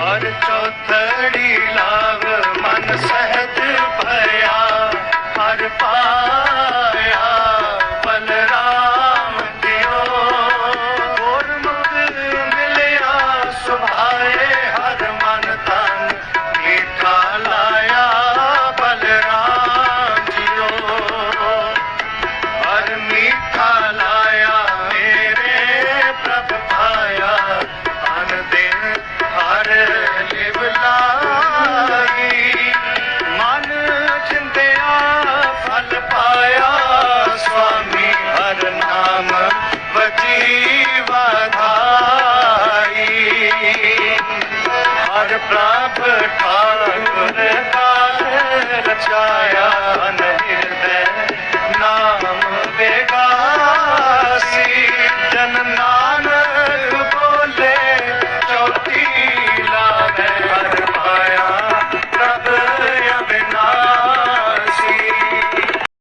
ਹਰ ਚੌਥੜੀ ਮਨ ਸਹਿਤ ਭਇਆ ਹਰ ਪਾ प्रापाल